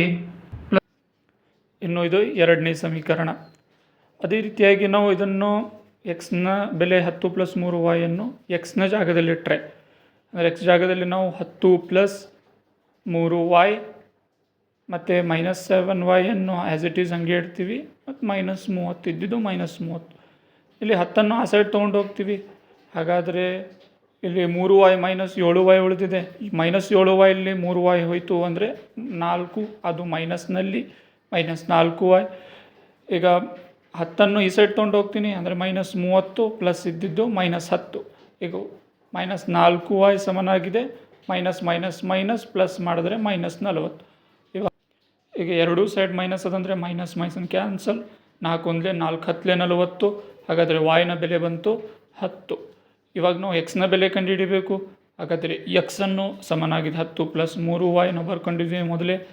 ಪ್ಲಸ್ ಇನ್ನು ಇದು ಎರಡನೇ ಸಮೀಕರಣ. ಅದೇ ರೀತಿಯಾಗಿ ನಾವು ಇದನ್ನು ಎಕ್ಸ್ನ ಬೆಲೆ ಹತ್ತು ಪ್ಲಸ್ ಮೂರು ವಾಯನ್ನು ಎಕ್ಸ್ನ ಜಾಗದಲ್ಲಿಟ್ಟರೆ ಅಂದರೆ ಎಕ್ಸ್ ಜಾಗದಲ್ಲಿ ನಾವು ಹತ್ತು ಪ್ಲಸ್ ಮೂರು ವಾಯ್ ಮತ್ತು ಮೈನಸ್ ಸೆವೆನ್ ವೈಯನ್ನು ಆ್ಯಸ್ ಇಟ್ ಈಸ್ ಹಂಗೆ ಇಡ್ತೀವಿ. ಮತ್ತು ಮೈನಸ್ ಮೂವತ್ತು, ಇದ್ದಿದ್ದು ಮೈನಸ್ ಮೂವತ್ತು. ಇಲ್ಲಿ ಹತ್ತನ್ನು ಆ ಸೈಡ್ ತೊಗೊಂಡು ಹೋಗ್ತೀವಿ. ಹಾಗಾದರೆ ಇಲ್ಲಿ ಮೂರು ವಾಯ್ ಮೈನಸ್ ಏಳು ವಾಯ್ ಉಳಿದಿದೆ. ಮೈನಸ್ ಏಳು ವಾಯ್ ಇಲ್ಲಿ ಮೂರು ವಾಯ್ ಹೋಯಿತು ಅಂದರೆ ನಾಲ್ಕು, ಅದು ಮೈನಸ್ನಲ್ಲಿ ಮೈನಸ್ ನಾಲ್ಕು ವಾಯ್ ಈಗ ಹತ್ತನ್ನು ಈ ಸೈಡ್ ತೊಗೊಂಡು ಹೋಗ್ತೀನಿ ಅಂದರೆ ಮೈನಸ್ ಮೂವತ್ತು ಪ್ಲಸ್ ಇದ್ದಿದ್ದು ಮೈನಸ್ ಹತ್ತು. ಈಗ ಮೈನಸ್ ನಾಲ್ಕು ವಾಯ್ ಸಮನಾಗಿದೆ. ಮೈನಸ್ ಮೈನಸ್ ಮೈನಸ್ ಪ್ಲಸ್ ಮಾಡಿದ್ರೆ ಮೈನಸ್ ನಲವತ್ತು. ಈಗ ಎರಡೂ ಸೈಡ್ ಮೈನಸ್ ಅದಂದರೆ ಮೈನಸ್ ಮೈನಸ್ ಕ್ಯಾನ್ಸಲ್ ನಾಲ್ಕು ಒಂದಲೇ ನಾಲ್ಕು, ಹತ್ತಲೆ ನಲವತ್ತು. ಹಾಗಾದರೆ ವಾಯ್ನ ಬೆಲೆ ಬಂತು ಹತ್ತು. ಇವಾಗ ನಾವು ಎಕ್ಸ್ನ ಬೆಲೆ ಕಂಡುಹಿಡಿಬೇಕು. ಹಾಗಾದರೆ ಎಕ್ಸನ್ನು ಸಮನಾಗಿದೆ ಹತ್ತು ಪ್ಲಸ್ ಮೂರು ವಾಯ್ನ ಬರ್ಕೊಂಡಿದ್ದೀವಿ ಮೊದಲೇ.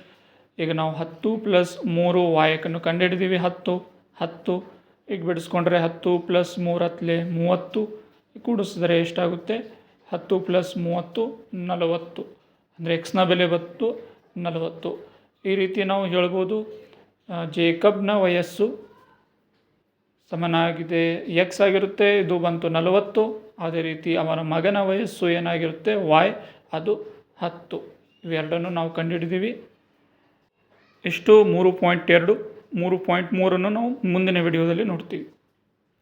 ಈಗ ನಾವು ಹತ್ತು ಪ್ಲಸ್ ಮೂರು ವಾಯಕನ್ನು ಕಂಡುಹಿಡಿದೀವಿ ಹತ್ತು. ಹತ್ತು. ಈಗ ಬಿಡಿಸ್ಕೊಂಡ್ರೆ ಹತ್ತು ಪ್ಲಸ್ ಮೂರು ಹತ್ತಲೆ ಮೂವತ್ತು. ಕೂಡಿಸಿದ್ರೆ ಎಷ್ಟಾಗುತ್ತೆ? ಹತ್ತು ಪ್ಲಸ್ ಮೂವತ್ತು ನಲವತ್ತು. ಅಂದರೆ ಎಕ್ಸ್ನ ಬೆಲೆ ಬತ್ತು ನಲವತ್ತು. ಈ ರೀತಿ ನಾವು ಹೇಳ್ಬೋದು ಜೇಕಬ್ನ ವಯಸ್ಸು ಸಮನಾಗಿದೆ ಎಕ್ಸ್ ಆಗಿರುತ್ತೆ, ಇದು ಬಂತು ನಲವತ್ತು, ಅದೇ ರೀತಿ ಅವನ ಮಗನ ವಯಸ್ಸು ಏನಾಗಿರುತ್ತೆ ವಾಯ್ ಅದು ಹತ್ತು. ಇವೆರಡನ್ನು ನಾವು ಕಂಡುಹಿಡಿದೀವಿ. ಇಷ್ಟು ಮೂರು ಪಾಯಿಂಟ್ ಎರಡು, ಮೂರು ಪಾಯಿಂಟ್ ಮೂರನ್ನು ನಾವು ಮುಂದಿನ ವಿಡಿಯೋದಲ್ಲಿ ನೋಡ್ತೀವಿ.